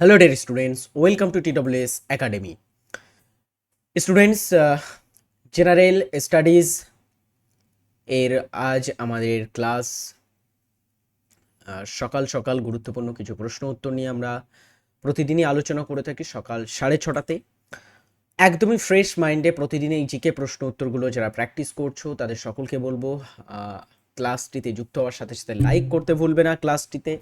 Hello, dear students. Welcome to TWS Academy. Students, general studies এর আজ আমাদের class সকাল সকাল গুরুত্বপূর্ণ কিছু প্রশ্ন উত্তর নিয়ে আমরা প্রতিদিনই আলোচনা করে থাকি সকাল সাড়ে ছটাতে একদমই ফ্রেশ মাইন্ডে প্রতিদিন এই জিকে প্রশ্ন উত্তরগুলো যারা প্র্যাকটিস করছ তাদের সকলকে বলব ক্লাসটিতে যুক্ত হওয়ার সাথে সাথে লাইক করতে ভুলবে না ক্লাসটিতে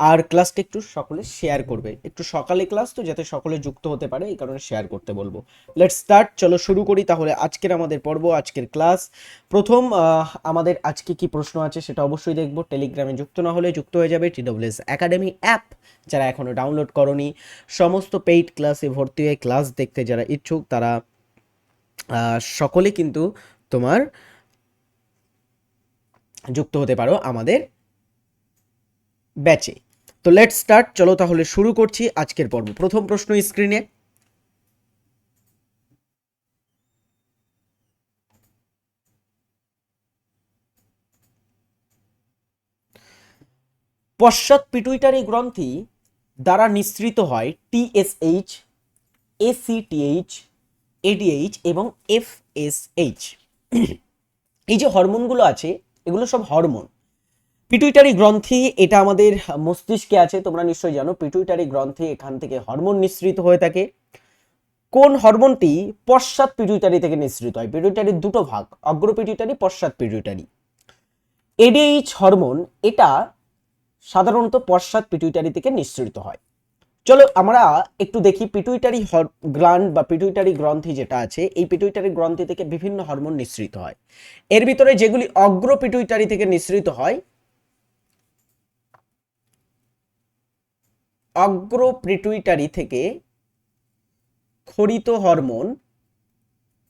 আর ক্লাসটা একটু সকলে শেয়ার করবে। একটু সকালে ক্লাস তো যাতে সকলে যুক্ত হতে পারে, এই কারণে শেয়ার করতে বলব। লেটস স্টার্ট চলো শুরু করি তাহলে আজকের আমাদের পর্ব, আজকের ক্লাস প্রথম আমাদের আজকে কি প্রশ্ন আছে সেটা অবশ্যই দেখব। টেলিগ্রামে যুক্ত না হলে যুক্ত হয়ে যাবে টিডব্লিউএস একাডেমি অ্যাপ যারা এখনও ডাউনলোড করনি। সমস্ত পেইড ক্লাসে ভর্তি হয়ে ক্লাস দেখতে যারা ইচ্ছুক, তারা সকলে কিন্তু তোমার যুক্ত হতে পারো আমাদের ব্যাচে তো লেট স্টার্ট চলো তাহলে শুরু করছি আজকের পর্ব। প্রথম প্রশ্ন স্ক্রিনে পশ্চাৎ পিটুইটারি গ্রন্থি দ্বারা নিঃসৃত হয় টিএসএইচ এসিটিএইচ এডিএইচ এবং এফএসএইচ এই যে হরমোনগুলো আছে, এগুলো সব হরমোন পিটুইটারি গ্রন্থি, এটা আমাদের মস্তিষ্কে আছে, তোমরা নিশ্চয়ই জানো পিটুইটারি গ্রন্থি এখান থেকে হরমোন নিঃসৃত হয়ে থাকে। কোন হরমোনটি পশ্চাৎ পিটুইটারি থেকে নিঃসৃত হয়? পিটুইটারির দুটো ভাগ, অগ্র পিটুইটারি পশ্চাৎ পিটুইটারি এডিএইচ হরমোন এটা সাধারণত পশ্চাৎ পিটুইটারি থেকে নিঃসৃত হয়। চলো আমরা একটু দেখি পিটুইটারি গ্ল্যান্ড বা পিটুইটারি গ্রন্থি যেটা আছে, এই পিটুইটারি গ্রন্থি থেকে বিভিন্ন হরমোন নিঃসৃত হয়। এর ভিতরে যেগুলি অগ্র পিটুইটারি থেকে নিঃসৃত হয় অগ্র পিটুইটারি থেকে খরিত হরমোন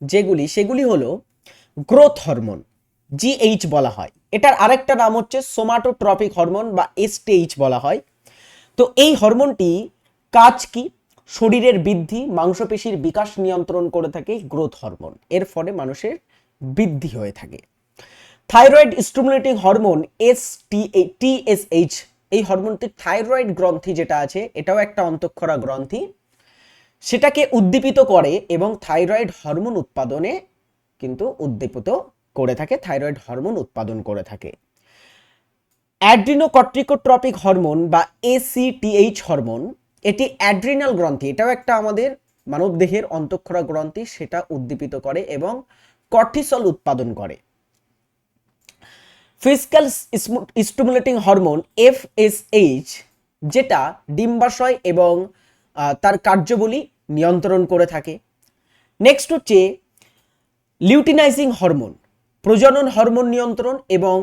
যেগুলি, সেগুলি হলো গ্রোথ হরমোন জিএইচ বলা হয়। এটার আরেকটা নাম হচ্ছে সোমাটোট্রপিক হরমোন বা এসটিএইচ বলা হয়। তো এই হরমোনটি কাজ কি? শরীরের বৃদ্ধি, মাংসপেশির বিকাশ নিয়ন্ত্রণ করে থাকে গ্রোথ হরমোন এর ফলে মানুষের বৃদ্ধি হয়ে থাকে। Thyroid stimulating hormone S T TSH এই হরমোনটি থাইরয়েড গ্রন্থি যেটা আছে, এটাও একটা অন্তঃক্ষরা গ্রন্থি। সেটাকে উদ্দীপিত করে এবং থাইরয়েড হরমোন উৎপাদনে কিন্তু উদ্দীপিত করে থাকে, থাইরয়েড হরমোন উৎপাদন করে থাকে। অ্যাড্রিনোকট্রিকোট্রপিক হরমোন বা এসিটিএইচ হরমোন, এটি অ্যাড্রিনাল গ্রন্থি, এটাও একটা আমাদের মানবদেহের অন্তঃক্ষরা গ্রন্থি, সেটা উদ্দীপিত করে এবং কর্টিসল উৎপাদন করে। ফিজিক্যাল স্টিমুলেটিং হরমোন এফএসএইচ যেটা ডিম্বাশয় এবং তার কার্যবলী নিয়ন্ত্রণ করে থাকে। নেক্সট হচ্ছে লিউটিনাইজিং হরমোন প্রজনন হরমোন নিয়ন্ত্রণ এবং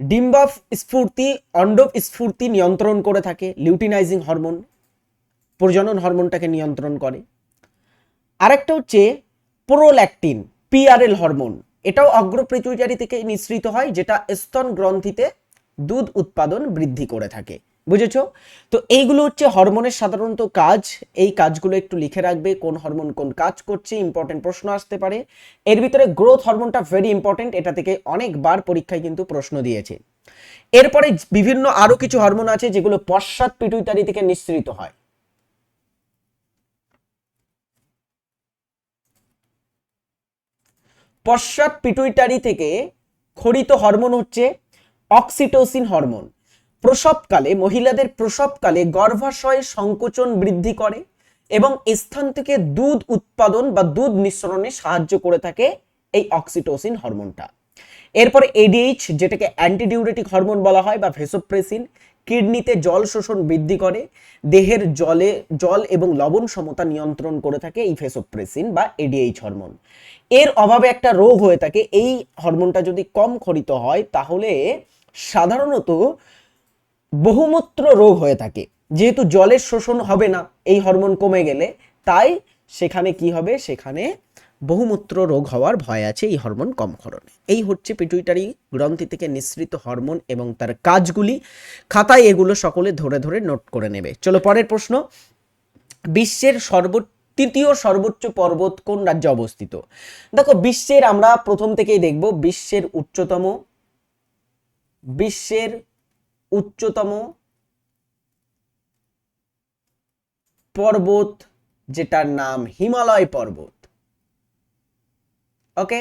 ডিম্বাফ স্ফূর্তি অন্ডব স্ফূর্তি নিয়ন্ত্রণ করে থাকে লিউটিনাইজিং হরমোন প্রজনন হরমোনটাকে নিয়ন্ত্রণ করে। আরেকটা হচ্ছে প্রোল্যাকটিন পিআরএল হরমোন এটাও অগ্রপিটুইটারি থেকে নিঃসৃত হয়, যেটা স্তন গ্রন্থিতে দুধ উৎপাদন বৃদ্ধি করে থাকে। বুঝেছ? তো এইগুলো হচ্ছে হরমোনের সাধারণত কাজ। এই কাজগুলো একটু লিখে রাখবে, কোন হরমোন কোন কাজ করছে ইম্পর্টেন্ট প্রশ্ন আসতে পারে। এর ভিতরে গ্রোথ হরমোনটা ভেরি ইম্পর্টেন্ট এটা থেকে অনেকবার পরীক্ষায় কিন্তু প্রশ্ন দিয়েছে। এরপরে বিভিন্ন আরও কিছু হরমোন আছে, যেগুলো পশ্চাৎ পিটুইটারি থেকে নিঃসৃত হয়। পশ্চাৎ পিটুইটারি থেকে খরিত হরমোন হচ্ছে অক্সিটোসিন হরমোন প্রসবকালে, মহিলাদের প্রসবকালে গর্ভাশয় সংকোচন বৃদ্ধি করে এবং স্থান থেকে দুধ উৎপাদন বা দুধ নিঃসরণে সাহায্য করে থাকে এই অক্সিটোসিন হরমোনটা এরপরে এডিএইচ যেটাকে অ্যান্টিডিউরেটিক হরমোন বলা হয় বা ভেসোপ্রেসিন কিডনিতে জল শোষণ বৃদ্ধি করে, দেহের জলে, জল এবং লবণ সমতা নিয়ন্ত্রণ করে থাকে এই ফেসোপ্রেসিন বা এডিএইচ হরমোন। এর অভাবে একটা রোগ হয়ে থাকে। এই হরমোনটা যদি কম খরিত হয়, তাহলে সাধারণত বহুমূত্র রোগ হয়ে থাকে। যেহেতু জলের শোষণ হবে না, এই হরমোন কমে গেলে, তাই সেখানে কি হবে? সেখানে বহুমূত্র রোগ হওয়ার ভয় আছে এই হরমোন কম ক্ষরণে এই হচ্ছে পিটুইটারি গ্রন্থি থেকে নিঃসৃত হরমোন এবং তার কাজগুলি। খাতায় এগুলো সকলে ধরে ধরে নোট করে নেবে। চলো পরের প্রশ্ন। বিশ্বের সর্ব তৃতীয় সর্বোচ্চ পর্বত কোন রাজ্যে অবস্থিত? দেখো, বিশ্বের আমরা প্রথম থেকেই দেখব বিশ্বের উচ্চতম বিশ্বের উচ্চতম পর্বত যেটার নাম হিমালয় পর্বত। ওকে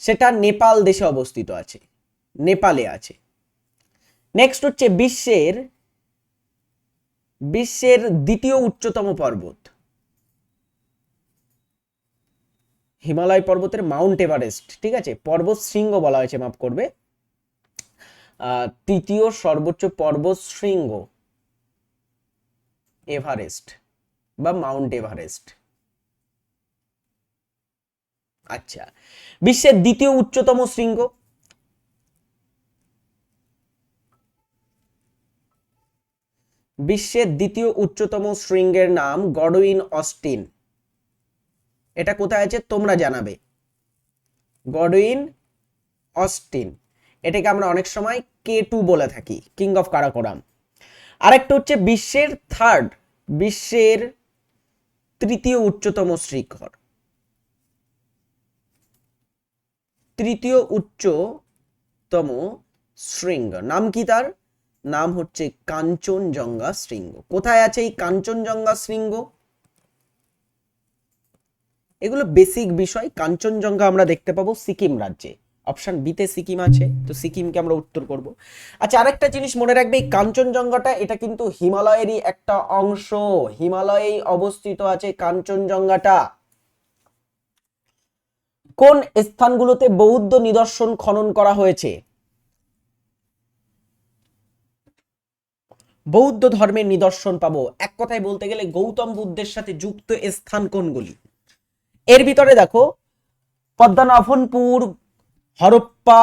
সেটা নেপাল দেশে অবস্থিত আছে। নেপালে আছে। নেক্সট হচ্ছে বিশ্বের বিশ্বের দ্বিতীয় উচ্চতম পর্বত। হিমালয় পর্বতের মাউন্ট এভারেস্ট, ঠিক আছে? পর্বত শৃঙ্গ বলা হয়েছে, মাফ করবে। তৃতীয় সর্বোচ্চ পর্বত শৃঙ্গ, এভারেস্ট বা মাউন্ট এভারেস্ট। আচ্ছা বিশ্বের দ্বিতীয় উচ্চতম শৃঙ্গ? বিশ্বের দ্বিতীয় উচ্চতম শৃঙ্গের নাম গডউইন অস্টিন। এটা কোথায় আছে? তোমরা জানাবে। Godwin Austen. এটাকে আমরা অনেক সময় কে টু বলে থাকি, কিং অফ কারাকোরাম। আরেকটা হচ্ছে বিশ্বের থার্ড বিশ্বের তৃতীয় উচ্চতম শিখর তৃতীয় উচ্চতম শৃঙ্গ। নাম কি তার? নাম হচ্ছে কাঞ্চনজঙ্ঘা শৃঙ্গ। কোথায় আছে এই কাঞ্চনজঙ্ঘা শৃঙ্গ? এগুলো বেসিক বিষয়। কাঞ্চনজঙ্ঘা আমরা দেখতে পাবো সিকিম রাজ্যে। অপশন বিতে সিকিম আছে। তো সিকিমকে আমরা উত্তর করব। আচ্ছা আরেকটা জিনিস মনে রাখবে, এই কাঞ্চনজঙ্ঘাটা, এটা কিন্তু হিমালয়েরই একটা অংশ। হিমালয়েই অবস্থিত আছে কাঞ্চনজঙ্ঘাটা। কোন স্থানগুলোতে বৌদ্ধ নিদর্শন খনন করা হয়েছে? বৌদ্ধ ধর্মের নিদর্শন পাবো। এক কথায় বলতে গেলে গৌতম বুদ্ধের সাথে যুক্ত স্থান কোনগুলি? এর ভিতরে দেখো, পদ্মানাভনপুর, হরপ্পা,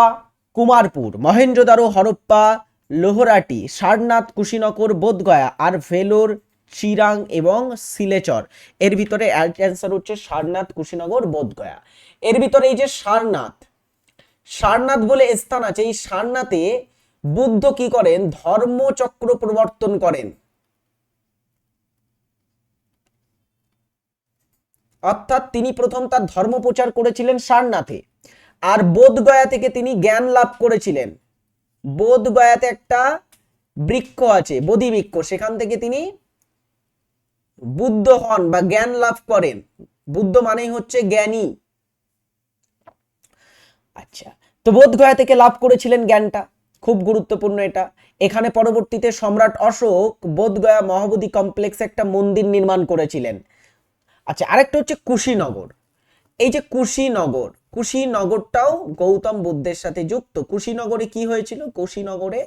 কুমারপুর মহেঞ্জোদারো হরপ্পা, লোহরাটি, সারনাথ, কুশিনগর, বোধগয়া আর ভেলোর, চিরাং এবং সিলেচর। এর ভিতরে অ্যান্সার হচ্ছে সারনাথ, কুশিনগর, বোধগয়া। এর ভিতরে এই যে সারনাথ সারনাথ বলে স্থান আছে। এই সারনাথে বুদ্ধ কি করেন? ধর্মচক্র প্রবর্তন করেন। অর্থাৎ তিনি প্রথম তার ধর্ম প্রচার করেছিলেন সারনাথে। আর বোধগয়া থেকে তিনি জ্ঞান লাভ করেছিলেন। বোধগয়াতে একটা বৃক্ষ আছে বোধি বৃক্ষ সেখান থেকে তিনি বুদ্ধ হন বা জ্ঞান লাভ করেন। বুদ্ধ মানেই হচ্ছে জ্ঞানী। আচ্ছা। তো বোধগয়া থেকে লাভ করেছিলেন জ্ঞানটা। খুব গুরুত্বপূর্ণ এটা। এখানে পরবর্তীতে সম্রাট অশোক বোধগয়া মহাবোধি কমপ্লেক্সে একটা মন্দির নির্মাণ করেছিলেন। আচ্ছা আরেকটা হচ্ছে কুশীনগর। এই যে কুশীনগর, কুশীনগরটাও গৌতম বুদ্ধের সাথে যুক্ত। কুশীনগরে কি হয়েছিল? কুশীনগরে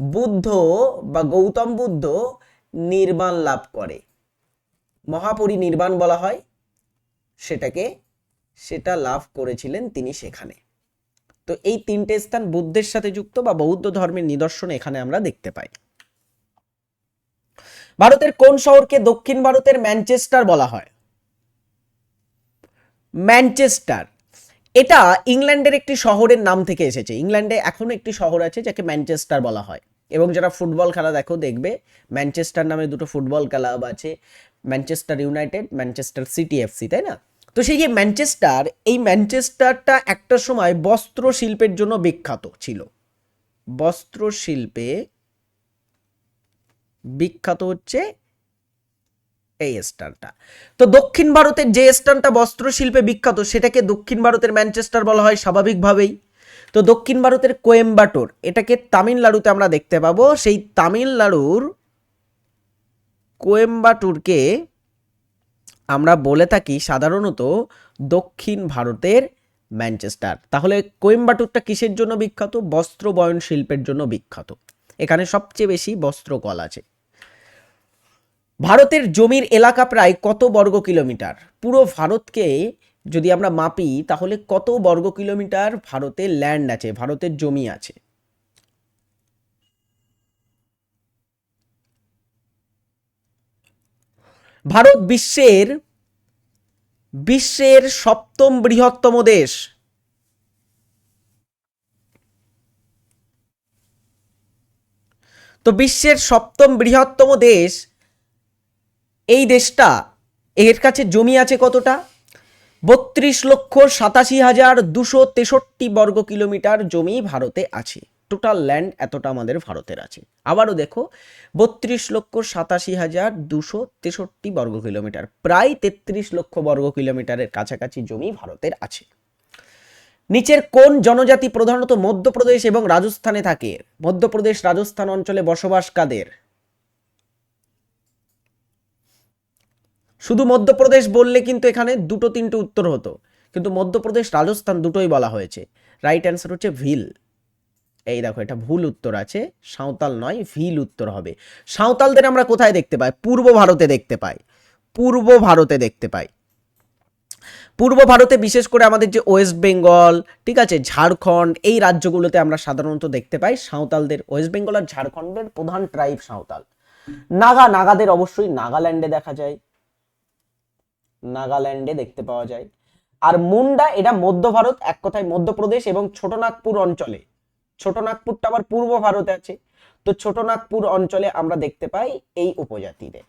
বুদ্ধ বা গৌতম বুদ্ধ নির্বাণ লাভ করে। মহাপরিনির্বাণ বলা হয়। সেটাকে, সেটা লাভ করেছিলেন তিনি সেখানে। তো এই তিনটে স্থান বুদ্ধের সাথে যুক্ত বা বৌদ্ধ ধর্মের নিদর্শন এখানে আমরা দেখতে পাই। ভারতের কোন শহরকে দক্ষিণ ভারতের ম্যানচেস্টার বলা হয়? ম্যানচেস্টার। এটা ইংল্যান্ডের একটি শহরের নাম থেকে এসেছে। ইংল্যান্ডে এখনও একটি শহর আছে যাকে ম্যানচেস্টার বলা হয়। এবং যারা ফুটবল খেলা দেখো, দেখবে ম্যানচেস্টার নামে দুটো ফুটবল ক্লাব আছে। Manchester United, Manchester City FC, তাই না? তো সেই যে ম্যানচেস্টার এই ম্যানচেস্টারটা একটা সময় বস্ত্র শিল্পের জন্য বিখ্যাত ছিল। বস্ত্র শিল্পে বিখ্যাত হচ্ছে এই স্থানটা তো দক্ষিণ ভারতের যে স্থানটা বস্ত্র শিল্পে বিখ্যাত, সেটাকে দক্ষিণ ভারতের ম্যানচেস্টার বলা হয় স্বাভাবিকভাবেই। তো দক্ষিণ ভারতের কোয়েম্বাটোর, এটাকে তামিলনাড়ুতে আমরা দেখতে পাবো। সেই তামিলনাড়ুর কোয়েম্বাটুরকে আমরা বলে থাকি সাধারণত দক্ষিণ ভারতের ম্যানচেস্টার। তাহলে কোয়েম্বাটুরটা কিসের জন্য বিখ্যাত? বস্ত্র বয়ন শিল্পের জন্য বিখ্যাত। এখানে সবচেয়ে বেশি বস্ত্রকল আছে। ভারতের জমির এলাকা প্রায় কত বর্গ কিলোমিটার? পুরো ভারতকে যদি আমরা মাপি, তাহলে কত বর্গ কিলোমিটার ভারতে ল্যান্ড আছে, ভারতের জমি আছে? ভারত বিশ্বের বিশ্বের সপ্তম বৃহত্তম দেশ। তো বিশ্বের সপ্তম বৃহত্তম দেশ, এই দেশটা, এর কাছে জমি আছে কতটা? বত্রিশ লক্ষ সাতাশি হাজার দুশো তেষট্টি বর্গ কিলোমিটার জমি ভারতে আছে। টোটাল ল্যান্ড এতটা আমাদের ভারতের আছে। আবারও দেখো, বত্রিশ লক্ষ সাতাশি হাজার দুশো তেষট্টি বর্গ কিলোমিটার, প্রায় তেত্রিশ লক্ষ বর্গ কিলোমিটারের কাছাকাছি জমি ভারতের আছে। নিচের কোন জনজাতি প্রধানত মধ্যপ্রদেশ এবং রাজস্থানে থাকে? মধ্যপ্রদেশ রাজস্থান অঞ্চলে বসবাস কাদের? শুধু মধ্যপ্রদেশ বললে কিন্তু এখানে দুটো তিনটে উত্তর হতো, কিন্তু মধ্যপ্রদেশ, রাজস্থান দুটোই বলা হয়েছে। রাইট অ্যান্সার হচ্ছে ভিল। এই দেখো, এটা ভুল উত্তর আছে, সাঁওতাল নয়, ভিল উত্তর হবে। সাঁওতালদের আমরা কোথায় দেখতে পাই? পূর্ব ভারতে দেখতে পাই। পূর্ব ভারতে দেখতে পাই। পূর্ব ভারতে বিশেষ করে আমাদের যে ওয়েস্ট বেঙ্গল, ঠিক আছে, ঝাড়খণ্ড, এই রাজ্যগুলোতে আমরা সাধারণত দেখতে পাই সাঁওতালদের, ওয়েস্ট বেঙ্গল আর ঝাড়খণ্ডের প্রধান ট্রাইব সাঁওতাল। নাগা, নাগাদের অবশ্যই নাগাল্যান্ডে দেখা যায়। নাগাল্যান্ডে দেখতে পাওয়া যায়। আর মুন্ডা, এটা মধ্য ভারত, এক কথায় মধ্যপ্রদেশ এবং ছোটনাগপুর অঞ্চলে। ছোটনাগপুরটা আবার পূর্ব ভারতে আছে। তো ছোটনাগপুর অঞ্চলে আমরা দেখতে পাই এই উপজাতিদের।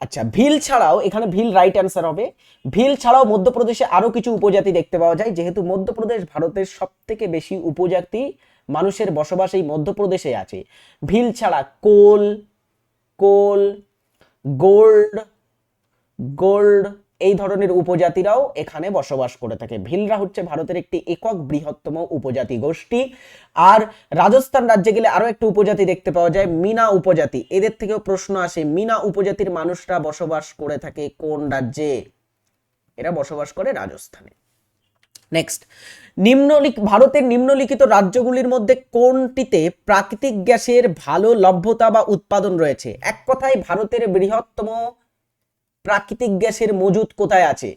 আচ্ছা ভিল ছাড়াও এখানে ভিল রাইট অ্যান্সার হবে। ভিল ছাড়াও মধ্যপ্রদেশে আরও কিছু উপজাতি দেখতে পাওয়া যায়। যেহেতু মধ্যপ্রদেশ ভারতের সব থেকে বেশি উপজাতি মানুষের বসবাস এই মধ্যপ্রদেশে আছে। ভিল ছাড়া কোল কোল, গোল্ড গোল্ড এই ধরনের উপজাতিরাও এখানে বসবাস করে থাকে। ভিলরা হচ্ছে ভারতের একটি একক বৃহত্তম উপজাতি গোষ্ঠী। আর রাজস্থান রাজ্যে গেলে আরও একটি উপজাতি দেখতে পাওয়া যায়, মিনা উপজাতি। এদের থেকেও প্রশ্ন আসে, মিনা উপজাতির মানুষরা বসবাস করে থাকে কোন রাজ্যে? এরা বসবাস করে রাজস্থানে। নেক্সট নিম্নলিখ ভারতের নিম্নলিখিত রাজ্যগুলির মধ্যে কোনটিতে প্রাকৃতিক গ্যাসের ভালো লভ্যতা বা উৎপাদন রয়েছে? এক কথায় ভারতের বৃহত্তম প্রাকৃতিক গ্যাসের মজুদ কোথায় আছে?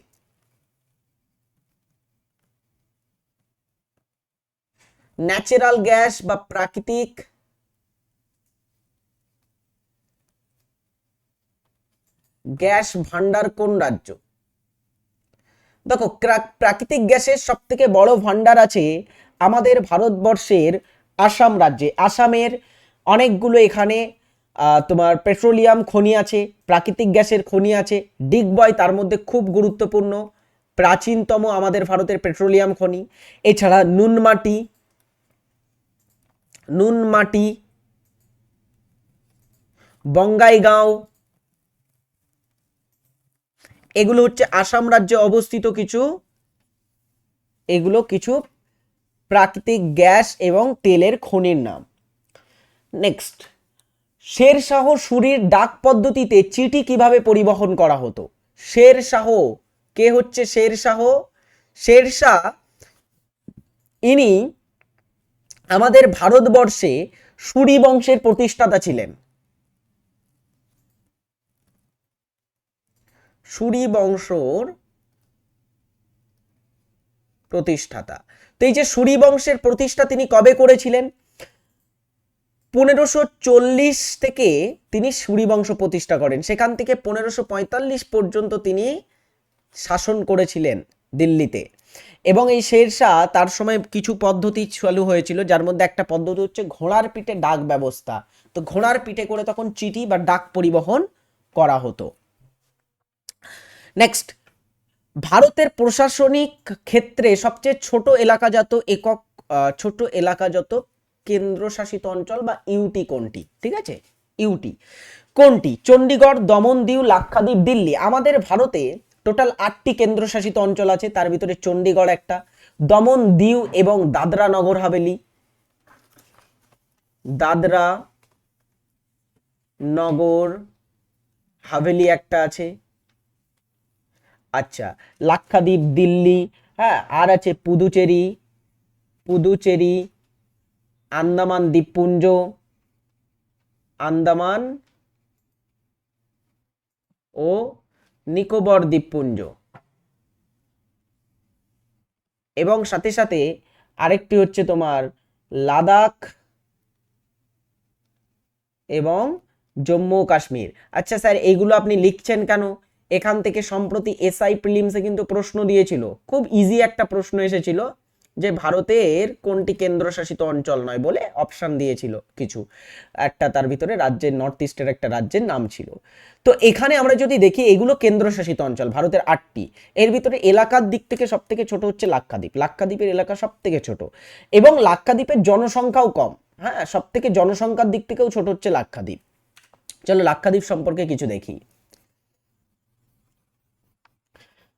ন্যাচারাল গ্যাস বা প্রাকৃতিক গ্যাস ভান্ডার কোন রাজ্য? দেখো প্রাকৃতিক গ্যাসের সব থেকে বড় ভান্ডার আছে আমাদের ভারতবর্ষের আসাম রাজ্যে। আসামের অনেকগুলো এখানে তোমার পেট্রোলিয়াম খনি আছে, প্রাকৃতিক গ্যাসের খনি আছে ডিগবয় তার মধ্যে খুব গুরুত্বপূর্ণ, প্রাচীনতম আমাদের ভারতের পেট্রোলিয়াম খনি। এছাড়া নুনমাটি নুনমাটি বঙ্গাইগাঁও, এগুলো হচ্ছে আসাম রাজ্যে অবস্থিত কিছু, এগুলো কিছু প্রাকৃতিক গ্যাস এবং তেলের খনির নাম। নেক্সট শেরশাহ সুরির ডাক পদ্ধতিতে চিঠি কীভাবে পরিবহন করা হতো? শেরশাহ, কে হচ্ছে শেরশাহ? শেরশাহ, ইনি আমাদের ভারতবর্ষে সুরি বংশের প্রতিষ্ঠাতা ছিলেন। সুরি বংশর প্রতিষ্ঠাতা। তো এই যে সুরি বংশের প্রতিষ্ঠা তিনি কবে করেছিলেন? পনেরোশো চল্লিশ থেকে তিনি সুরি বংশ প্রতিষ্ঠা করেন। সেখান থেকে পনেরোশো পঁয়তাল্লিশ পর্যন্ত তিনি শাসন করেছিলেন দিল্লিতে। এবং এই শেরশাহ তার সময় কিছু পদ্ধতি চালু হয়েছিল, যার মধ্যে একটা পদ্ধতি হচ্ছে ঘোড়ার পিঠে ডাক ব্যবস্থা। তো ঘোড়ার পিঠে করে তখন চিঠি বা ডাক পরিবহন করা হতো। নেক্সট ভারতের প্রশাসনিক ক্ষেত্রে সবচেয়ে ছোট এলাকাজাত একক ছোট এলাকাজাত কেন্দ্রশাসিত অঞ্চল বা ইউটি কোনটি? ঠিক আছে? ইউটি কোনটি? চণ্ডীগড় দমন দিউ, লাক্ষাদ্বীপ, দিল্লি। আমাদের ভারতে টোটাল আটটি কেন্দ্রশাসিত অঞ্চল আছে, তার ভিতরে চণ্ডীগড় একটা, দমন দিউ এবং দাদরা নগর হাভেলি। দাদরা নগর হাভেলি একটা আছে। আচ্ছা লাক্ষাদ্বীপ, দিল্লি হ্যাঁ আর আছে পুদুচেরি। পুদুচেরি আন্দামান দ্বীপপুঞ্জ, আন্দামান ও নিকোবর দ্বীপপুঞ্জ। এবং সাথে সাথে আরেকটি হচ্ছে তোমার লাদাখ এবং জম্মু কাশ্মীর। আচ্ছা স্যার, এইগুলো আপনি লিখছেন কেন? এখান থেকে সম্প্রতি এসআই প্রিলিমসে কিন্তু প্রশ্ন দিয়েছিল। খুব ইজি একটা প্রশ্ন এসেছিল। যে ভারতের কোনটি কেন্দ্রশাসিত অঞ্চল নয় বলে অপশান দিয়েছিল কিছু। একটা তার ভিতরে রাজ্যের নর্থ ইস্টের একটা রাজ্যের নাম ছিল। তো এখানে আমরা যদি দেখি, এগুলো কেন্দ্রশাসিত অঞ্চল, ভারতের আটটি। এর ভিতরে এলাকার দিক থেকে সব থেকে ছোট হচ্ছে লাক্ষাদ্বীপ। লাক্ষাদ্বীপের এলাকা সব থেকে ছোট। এবং লাক্ষাদ্বীপের জনসংখ্যাও কম। হ্যাঁ সব থেকে জনসংখ্যার দিক থেকেও ছোট হচ্ছে লাক্ষাদ্বীপ। চলো লাক্ষাদ্বীপ সম্পর্কে কিছু দেখি।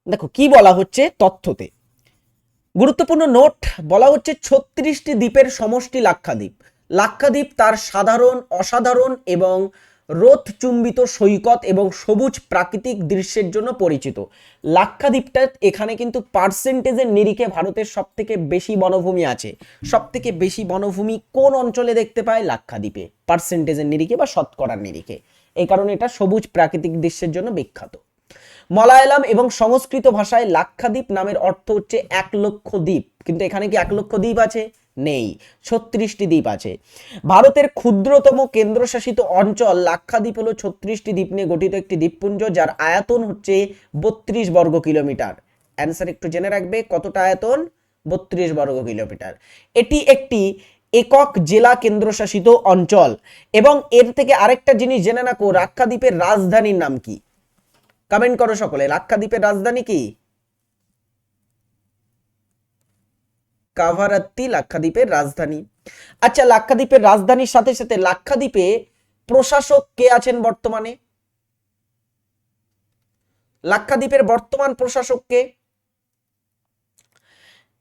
দেখো, কি বলা হচ্ছে তথ্যতে? গুরুত্বপূর্ণ নোট, বলা হচ্ছে ছত্রিশটি দ্বীপের সমষ্টি লাক্ষাদ্বীপ। লাক্ষাদ্বীপ তার সাধারণ, অসাধারণ এবং রোদ চুম্বিত সৈকত এবং সবুজ প্রাকৃতিক দৃশ্যের জন্য পরিচিত। লাক্ষাদ্বীপটা এখানে কিন্তু পার্সেন্টেজের নিরিখে ভারতের সব থেকে বেশি বনভূমি আছে। সব থেকে বেশি বনভূমি কোন অঞ্চলে দেখতে পায়? লাক্ষাদ্বীপে। পার্সেন্টেজের নিরিখে বা শতকরার নিরিখে। এই কারণে এটা সবুজ প্রাকৃতিক দৃশ্যের জন্য বিখ্যাত। মলায়ালাম এবং সংস্কৃত ভাষায় লাক্ষাদ্বীপ নামের অর্থ হচ্ছে এক লক্ষ দ্বীপ। কিন্তু এখানে কি এক লক্ষ দ্বীপ আছে? নেই। ছত্রিশটি দ্বীপ আছে। ভারতের ক্ষুদ্রতম কেন্দ্রশাসিত অঞ্চল লাক্ষাদ্বীপ হলো ছত্রিশটি দ্বীপ নিয়ে গঠিত একটি দ্বীপপুঞ্জ, যার আয়তন হচ্ছে বত্রিশ বর্গ কিলোমিটার। অ্যান্সার একটু জেনে রাখবে, কতটা আয়তন? বত্রিশ বর্গ কিলোমিটার। এটি একটি একক জেলা কেন্দ্রশাসিত অঞ্চল। এবং এর থেকে আরেকটা জিনিস জেনে রাখো, লাক্ষাদ্বীপের রাজধানীর নাম কি? কমেন্ট করো সকলে। লাক্ষাদ্বীপের রাজধানী কি? কাভারাত্তি লাক্ষাদ্বীপের রাজধানী। আচ্ছা লাক্ষাদ্বীপের রাজধানীর সাথে সাথে লাক্ষাদ্বীপে প্রশাসক কে আছেন বর্তমানে? লাক্ষাদ্বীপের বর্তমান প্রশাসক কে?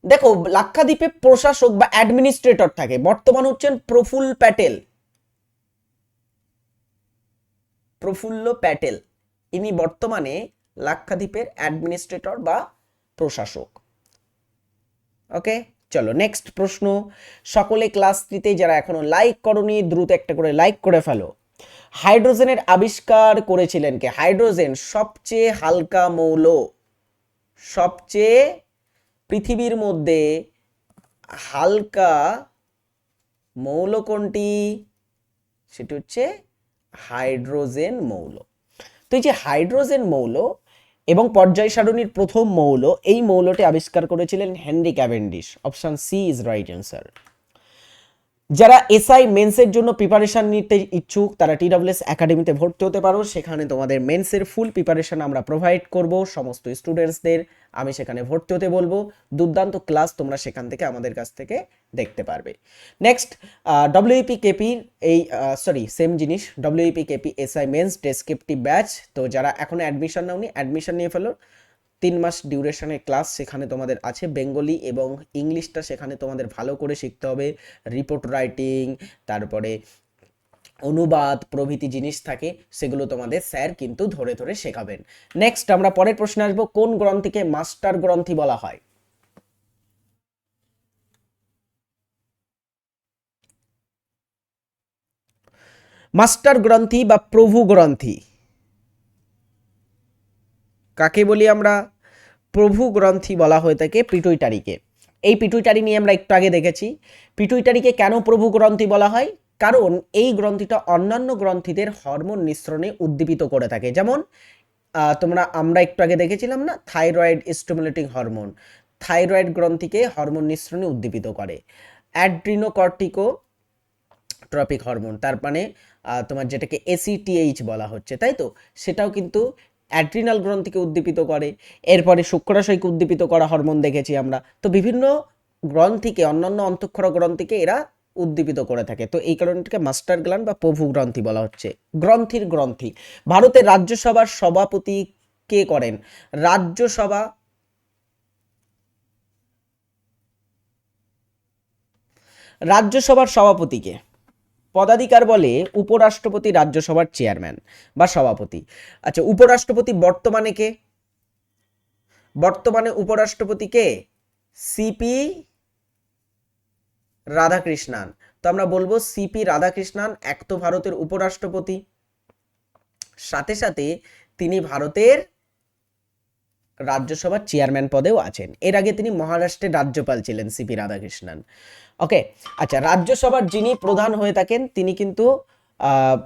দেখো, লাক্ষাদ্বীপে প্রশাসক বা অ্যাডমিনিস্ট্রেটর থাকে। বর্তমান হচ্ছেন প্রফুল্ল প্যাটেল। প্রফুল্ল প্যাটেল। ইনি বর্তমানে লাক্ষাদ্বীপের অ্যাডমিনিস্ট্রেটর বা প্রশাসক। ওকে? চলো নেক্সট প্রশ্ন। সকলে ক্লাস থ্রিতে যারা এখনও লাইক করনি, দ্রুত একটা করে লাইক করে ফেলো। হাইড্রোজেনের আবিষ্কার করেছিলেন কে? হাইড্রোজেন সবচেয়ে হালকা মৌল, সবচেয়ে পৃথিবীর মধ্যে হালকা মৌল কোনটি? সেটি হচ্ছে হাইড্রোজেন মৌল। তো এই যে হাইড্রোজেন মৌল এবং পর্যায় সারণীর প্রথম মৌল, এই মৌলটি আবিষ্কার করেছিলেন Henry Cavendish. Option C is right answer যারা এসআই মেন্সের জন্য প্রিপারেশন নিতে ইচ্ছুক, তারা টিডব্লিউএস একাডেমিতে ভর্তি হতে পারো। সেখানে তোমাদের মেন্সের ফুল প্রিপারেশন আমরা প্রোভাইড করব সমস্ত স্টুডেন্টসদের আমি সেখানে ভর্তি হতে বলব। দুর্দান্ত ক্লাস তোমরা সেখান থেকে আমাদের কাছ থেকে দেখতে পারবে। নেক্সট ডব্লিউপি কেপির এই সরি সেম জিনিস। WP KP SI mains descriptive batch তো যারা এখনও অ্যাডমিশন নাওনি অ্যাডমিশন নিয়ে ফেলো। তিন মাস ডিউরেশনের ক্লাস সেখানে তোমাদের আছে। বেঙ্গলি এবং ইংলিশটা সেখানে তোমাদের ভালো করে শিখতে হবে। রিপোর্ট রাইটিং তারপরে অনুবাদ, প্রভৃতি জিনিস থাকে, সেগুলো তোমাদের স্যার কিন্তু ধরে ধরে শেখাবেন। নেক্সট আমরা পরের প্রশ্নে আসব, কোন গ্রন্থিকে মাস্টার গ্রন্থি বলা হয়? মাস্টার গ্রন্থি বা প্রভু গ্রন্থি? কাকে বলি আমরা? প্রভু গ্রন্থি বলা হয়ে থাকে পিটুইটারিকে এই পিটুইটারি নিয়ে আমরা একটু আগে দেখেছি। পিটুইটারিকে কেন প্রভু গ্রন্থি বলা হয়? কারণ এই গ্রন্থিটা অন্যান্য গ্রন্থিদের হরমোন নিঃসরণে উদ্দীপিত করে থাকে। যেমন তোমরা, আমরা একটু আগে দেখেছিলাম না, থাইরয়েড স্টিমুলেটিং হরমোন। থাইরয়েড গ্রন্থিকে হরমোন নিঃসরণে উদ্দীপিত করে। অ্যাড্রিনোকর্টিকো ট্রপিক হরমোন, তার মানে তোমার যেটাকে এসিটিএইচ বলা হচ্ছে, তাই তো? সেটাও কিন্তু অ্যাড্রিনাল গ্রন্থিকে উদ্দীপিত করে, এরপরে শুক্রাশয়কে উদ্দীপিত করা হরমোন দেখেছি আমরা। তো বিভিন্ন গ্রন্থিকে, অন্যান্য অন্তঃক্ষর গ্রন্থিকে এরা উদ্দীপিত করে থাকে। তো এই কারণে এটাকে মাস্টার গ্ল্যান্ড বা প্রভু গ্রন্থি বলা হচ্ছে। গ্রন্থির গ্রন্থি। ভারতের রাজ্যসভার সভাপতি কে করেন? রাজ্যসভা রাজ্যসভার সভাপতিকে পদাধিকার বলে উপরাষ্ট্রপতি রাজ্যসভার চেয়ারম্যান বা সভাপতি। আচ্ছা উপরাষ্ট্রপতি বর্তমানে কে? বর্তমানে উপরাষ্ট্রপতি কে? সিপি রাধাকৃষ্ণান। তো আমরা বলব সিপি রাধাকৃষ্ণান, এক তো ভারতের উপরাষ্ট্রপতি। সাথে সাথে তিনি ভারতের রাজ্যসভার চেয়ারম্যান পদেও আছেন। এর আগে তিনি মহারাষ্ট্রের রাজ্যপাল ছিলেন সিপি রাধাকৃষ্ণন। ওকে আচ্ছা রাজ্যসভার যিনি প্রধান হয়ে থাকেন, তিনি কিন্তু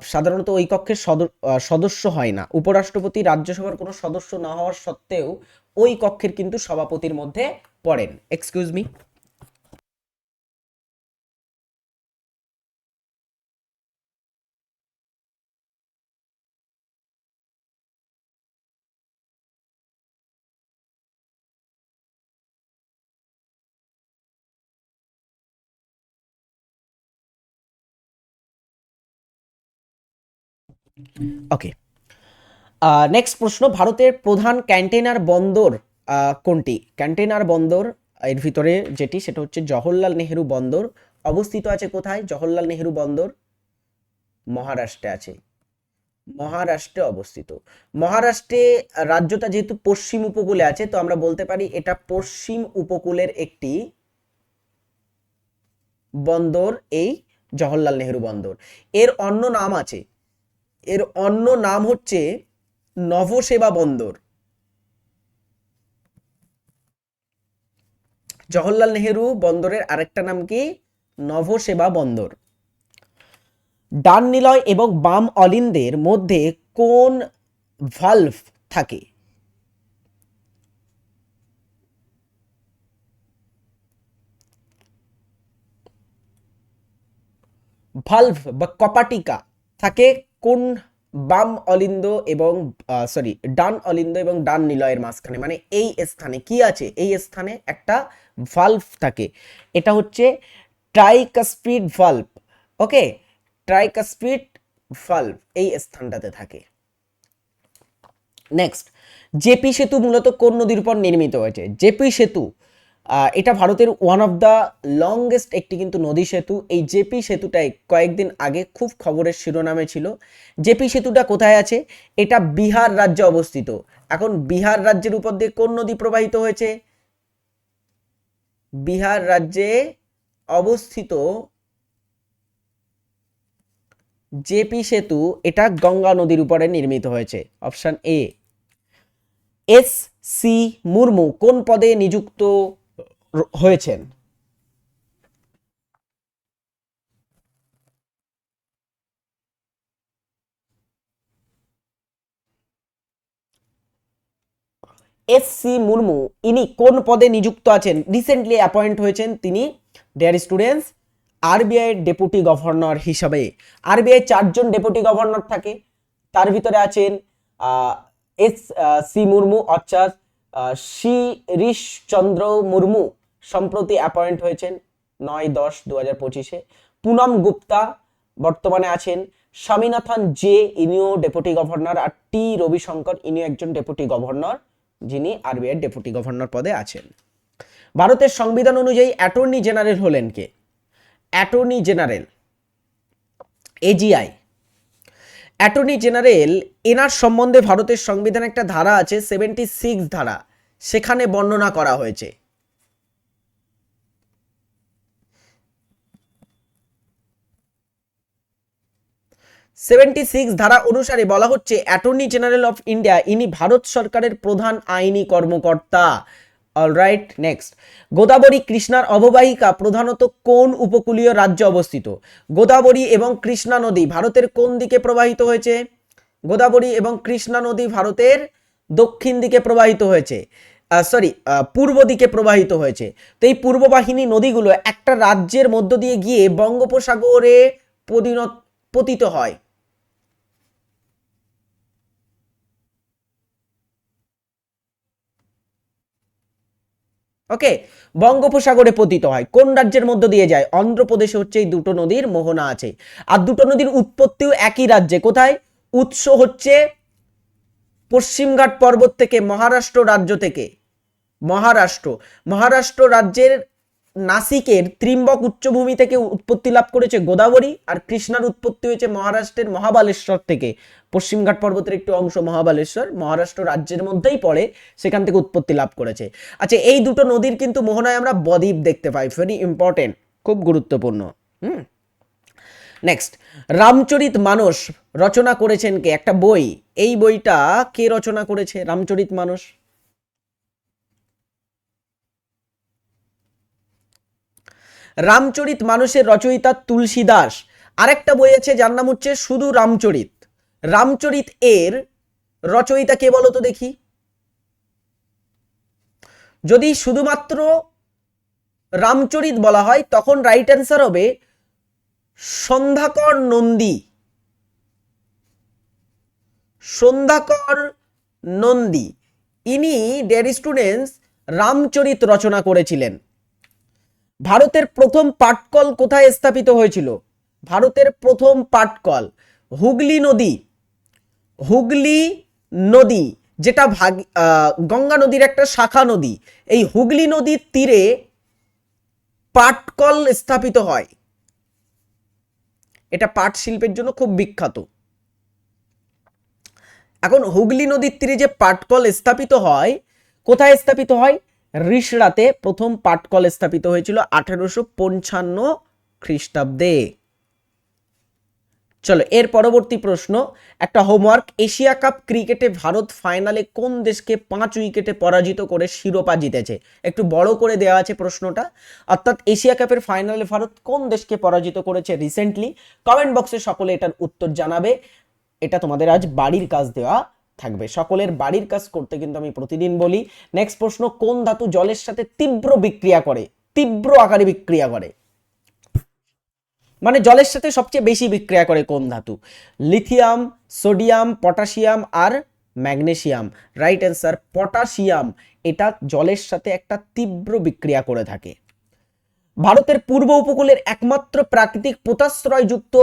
সাধারণত ওই কক্ষের সদ- সদস্য হয় না। উপরাষ্ট্রপতি রাজ্যসভার কোনো সদস্য না হওয়ার সত্ত্বেও ওই কক্ষের কিন্তু সভাপতির মধ্যে পড়েন। এক্সকিউজ মি ওকে নেক্সট প্রশ্ন, ভারতের প্রধান ক্যান্টেনার বন্দর কোনটি? ক্যান্টেনার বন্দর এর ভিতরে যেটি, সেটা হচ্ছে জওহরলাল নেহেরু বন্দর। অবস্থিত আছে কোথায়? জওহরলাল নেহেরু বন্দর মহারাষ্ট্রে আছে। মহারাষ্ট্রে অবস্থিত। মহারাষ্ট্রে রাজ্যটা যেহেতু পশ্চিম উপকূলে আছে, তো আমরা বলতে পারি এটা পশ্চিম উপকূলের একটি বন্দর, এই জওহরলাল নেহেরু বন্দর। এর অন্য নাম আছে এর অন্য নাম হচ্ছে নভসেবা বন্দর। জওহরলাল নেহেরু বন্দরের আরেকটা নাম কি? নভসেবা বন্দর। ডান নিলয় এবং বাম অলিন্দের মধ্যে কোন ভাল্ভ থাকে? ভাল্ভ বা কপাটিকা থাকে কোন বাম অলিন্দ এবং সরি ডান অলিন্দ এবং ডান নিলয়ের মাঝখানে? মানে এই স্থানে কি আছে? এই স্থানে একটা ভাল্ভ থাকে। এটা হচ্ছে tricuspid valve okay tricuspid valve এই স্থানটাতে থাকে। নেক্সট জেপি সেতু মূলত কোন নদীর উপর নির্মিত হয়েছে? জেপি সেতু এটা ভারতের ওয়ান অফ দ্য লংগেস্ট একটি কিন্তু নদী সেতু। এই জেপি সেতুটাই কয়েকদিন আগে খুব খবরের শিরোনামে ছিল। জেপি সেতুটা কোথায় আছে? এটা বিহার রাজ্যে অবস্থিত। এখন বিহার রাজ্যের উপর দিয়ে কোন নদী প্রবাহিত হয়েছে? বিহার রাজ্যে অবস্থিত জেপি সেতু, এটা গঙ্গা নদীর উপরে নির্মিত হয়েছে। Option A. S C Murmu, কোন পদে নিযুক্ত হয়েছেন। এস সি মুর্মু ইনি কোন পদে নিযুক্ত আছেন? রিসেন্টলি অ্যাপয়েন্ট হয়েছেন তিনি dear students RBI deputy governor হিসাবে। আরবিআই চারজন ডেপুটি গভর্নর থাকে। তার ভিতরে আছেন এস সি মুর্মু অর্থাৎ শিরিশ চন্দ্র মুর্মু। সম্প্রতি অ্যাপয়েন্ট হয়েছেন নয় দশ দু হাজার পঁচিশে। পুনম গুপ্তা বর্তমানে আছেন। স্বামীনাথন জে, ইনিও ডেপুটি গভর্নর আর টি রবিশঙ্কর, ইনিও একজন ডেপুটি গভর্নর যিনি আরবিআই ডেপুটি গভর্নর পদে আছেন। ভারতের সংবিধান অনুযায়ী অ্যাটর্নি জেনারেল হলেন কে? Attorney general AGI attorney general এনার সম্বন্ধে ভারতের সংবিধানে একটা ধারা আছে সেভেন্টি সিক্স ধারা। সেখানে বর্ণনা করা হয়েছে। সেভেন্টি সিক্স ধারা অনুসারে বলা হচ্ছে, অ্যাটর্নি জেনারেল অফ ইন্ডিয়া, ইনি ভারত সরকারের প্রধান আইনি কর্মকর্তা। অলরাইট নেক্সট গোদাবরী কৃষ্ণার অববাহিকা প্রধানত কোন উপকূলীয় রাজ্যে অবস্থিত? গোদাবরী এবং কৃষ্ণা নদী ভারতের কোন দিকে প্রবাহিত হয়েছে? গোদাবরী এবং কৃষ্ণা নদী ভারতের দক্ষিণ দিকে প্রবাহিত হয়েছে। সরি পূর্ব দিকে প্রবাহিত হয়েছে। তো এই পূর্ববাহিনী নদীগুলো একটা রাজ্যের মধ্য দিয়ে গিয়ে বঙ্গোপসাগরে পতিত হয়। ওকে বঙ্গোপসাগরে পতিত হয়। কোন রাজ্যের মধ্য দিয়ে যায়? অন্ধ্রপ্রদেশে হচ্ছে এই দুটো নদীর মোহনা আছে। আর দুটো নদীর উৎপত্তিও একই রাজ্যে। কোথায়? উৎস হচ্ছে পশ্চিমঘাট পর্বত থেকে মহারাষ্ট্র রাজ্য থেকে। মহারাষ্ট্র। মহারাষ্ট্র রাজ্যের নাসিকের ত্রিম্বক উচ্চভূমি থেকে উৎপত্তি লাভ করেছে গোদাবরী আর কৃষ্ণার উৎপত্তি হয়েছে মহারাষ্ট্রের মহাবালেশ্বর থেকে। পশ্চিমঘাট পর্বতের একটি অংশ মহাবালেশ্বর, মহারাষ্ট্র রাজ্যের মধ্যেই পড়ে, সেখান থেকে উৎপত্তি লাভ করেছে। আচ্ছা এই দুটো নদীর কিন্তু মোহনায় আমরা বদ্বীপ দেখতে পাই ভেরি ইম্পর্টেন্ট খুব গুরুত্বপূর্ণ, হুম? নেক্সট রামচরিত মানস রচনা করেছেন কে? একটা বই। এই বইটা কে রচনা করেছে? রামচরিত মানস রামচরিত মানুষের রচয়িতা তুলসী দাস। আরেকটা বই আছে, যার নাম হচ্ছে শুধু রামচরিত। রামচরিত এর রচয়িতা কে বলো তো দেখি? যদি শুধুমাত্র রামচরিত বলা হয়, তখন রাইট অ্যান্সার হবে সন্ধ্যাকর নন্দী। সন্ধ্যাকর নন্দী। ইনি ডেয়ার স্টুডেন্টস রামচরিত রচনা করেছিলেন। ভারতের প্রথম পাটকল কোথায় স্থাপিত হয়েছিল? ভারতের প্রথম পাটকল, হুগলি নদী। হুগলি নদী, যেটা ভাগ গঙ্গা নদীর একটা শাখা নদী। এই হুগলি নদীর তীরে পাটকল স্থাপিত হয়। এটা পাট শিল্পের জন্য খুব বিখ্যাত। এখন হুগলি নদীর তীরে যে পাটকল স্থাপিত হয়, কোথায় স্থাপিত হয়? রিষড়াতে প্রথম পাটকল স্থাপিত হয়েছিল আঠারোশো পঞ্চান্ন খ্রিস্টাব্দে। চলো, এর পরবর্তী প্রশ্ন, একটা হোমওয়ার্ক এশিয়া কাপ ক্রিকেটে ভারত ফাইনালে কোন দেশকে পাঁচ উইকেটে পরাজিত করে শিরোপা জিতেছে? একটু বড় করে দেওয়া আছে প্রশ্নটা। অর্থাৎ এশিয়া কাপের ফাইনালে ভারত কোন দেশকে পরাজিত করেছে রিসেন্টলি কমেন্ট বক্সে সকলে এটার উত্তর জানাবে। এটা তোমাদের আজ বাড়ির কাজ দেওয়া। থাকবে। সকলের বাড়ির কাজ করতে কিন্তু আমি প্রতিদিন বলি নেক্সট প্রশ্ন, কোন ধাতু জলের সাথে তীব্র বিক্রিয়া করে? তীব্র আকারে বিক্রিয়া করে। মানে জলের সাথে সবচেয়ে বেশি বিক্রিয়া করে কোন ধাতু? লিথিয়াম, সোডিয়াম, পটাশিয়াম আর ম্যাগনেসিয়াম রাইট অ্যান্সার পটাশিয়াম। এটা জলের সাথে একটা তীব্র বিক্রিয়া করে থাকে। ভারতের পূর্ব উপকূলের একমাত্র প্রাকৃতিক পোতাশ্রয়যুক্ত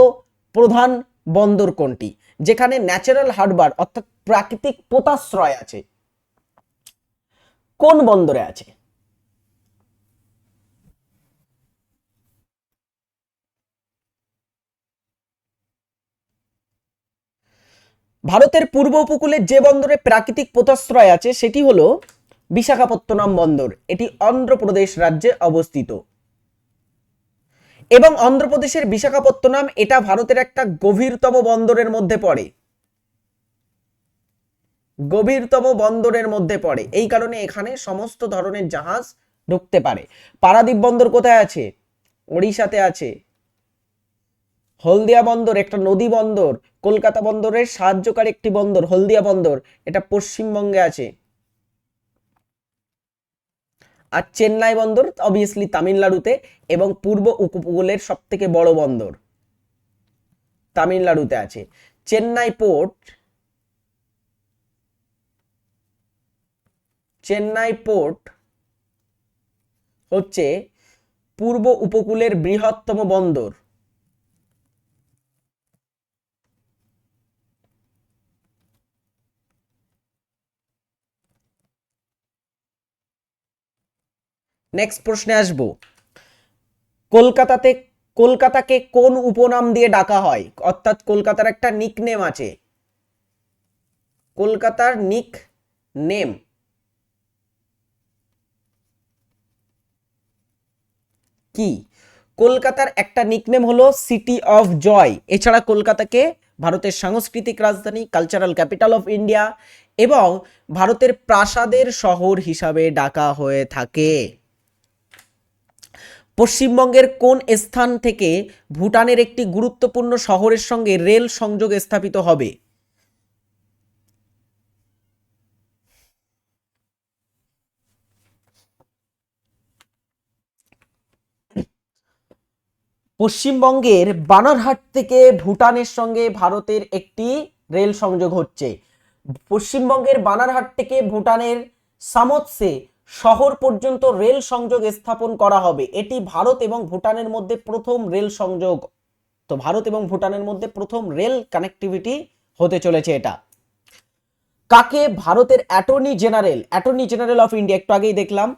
প্রধান বন্দর কোনটি? যেখানে ন্যাচারাল হারবার অর্থাৎ প্রাকৃতিক পোতাশ্রয় আছে। কোন বন্দরে আছে? ভারতের পূর্ব উপকূলে যে বন্দরে প্রাকৃতিক পোতাশ্রয় আছে, সেটি হলো বিশাখাপত্তনম বন্দর। এটি অন্ধ্রপ্রদেশ রাজ্যে অবস্থিত। এবং অন্ধ্রপ্রদেশের বিশাখাপত্তনম, এটা ভারতের একটা গভীরতম বন্দরের মধ্যে পড়ে। গভীরতম বন্দরের মধ্যে পড়ে। এই কারণে এখানে সমস্ত ধরনের জাহাজ ঢুকতে পারে। পারাদ্বীপ বন্দর কোথায় আছে? ওড়িশাতে আছে। হলদিয়া বন্দর একটা নদী বন্দর। কলকাতা বন্দরের সাহায্যকারী একটি বন্দর, হলদিয়া বন্দর। এটা পশ্চিমবঙ্গে আছে। আর চেন্নাই বন্দর অবভিয়াসলি তামিলনাড়ুতে এবং পূর্ব উপকূলের সব থেকে বড় বন্দর তামিলনাড়ুতে আছে। চেন্নাই পোর্ট চেন্নাই পোর্ট হচ্ছে পূর্ব উপকূলের বৃহত্তম বন্দর। নেক্সট প্রশ্নে আসব। কলকাতাতে, কলকাতাকে কোন উপনাম দিয়ে ডাকা হয়? অর্থাৎ কলকাতার একটা নিকনেম আছে। কলকাতার নিক নেম কি? কলকাতার একটা নিকনেম হলো সিটি অফ জয় এছাড়া কলকাতাকে ভারতের সাংস্কৃতিক রাজধানী কালচারাল ক্যাপিটাল অফ ইন্ডিয়া এবং ভারতের প্রাসাদের শহর হিসাবে ডাকা হয়ে থাকে। পশ্চিমবঙ্গের কোন স্থান থেকে ভুটানের একটি গুরুত্বপূর্ণ শহরের সঙ্গে রেল সংযোগ স্থাপিত হবে? পশ্চিমবঙ্গের বানারহাট থেকে ভুটানের সঙ্গে ভারতের একটি রেল সংযোগ হচ্ছে। পশ্চিমবঙ্গের বানারহাট থেকে ভুটানের সামোৎসে শহর পর্যন্ত রেল সংযোগ স্থাপন করা হবে। এটি ভারত এবং ভুটানের মধ্যে প্রথম রেল সংযোগ। তো ভারত এবং ভুটানের মধ্যে প্রথম রেল কানেক্টিভিটি হতে চলেছে এটা। কাকে? ভারতের attorney general attorney general of India একটু আগেই দেখলাম।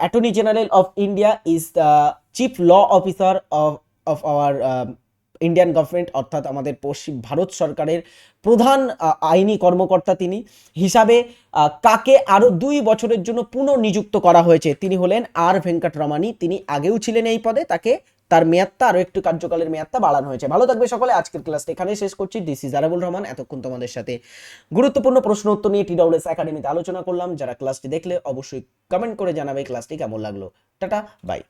Attorney general of India is chief law officer of of our Indian government অর্থাৎ আমাদের পশ্চিম ভারত সরকারের প্রধান আইনি কর্মকর্তা তিনি। হিসাবে কাকে আরও দুই বছরের জন্য পুনর্নিযুক্ত করা হয়েছে? তিনি হলেন আর ভেঙ্কটরমানি তিনি আগেও ছিলেন এই পদে, তাকে তার মেয়াদটা আরও একটু কার্যকালের মেয়াদটা বাড়ানো হয়েছে। ভালো থাকবে সকলে, আজকের ক্লাসটা এখানে শেষ করছি। দিস ইজ আরাবুল রহমান এতক্ষণ তোমাদের সাথে। গুরুত্বপূর্ণ প্রশ্ন উত্তর নিয়ে টিডাব্লিউএস একাডেমিতে আলোচনা করলাম। যারা ক্লাসটি দেখলে অবশ্যই কমেন্ট করে জানাবে, ক্লাসটি কেমন লাগল। Tata bye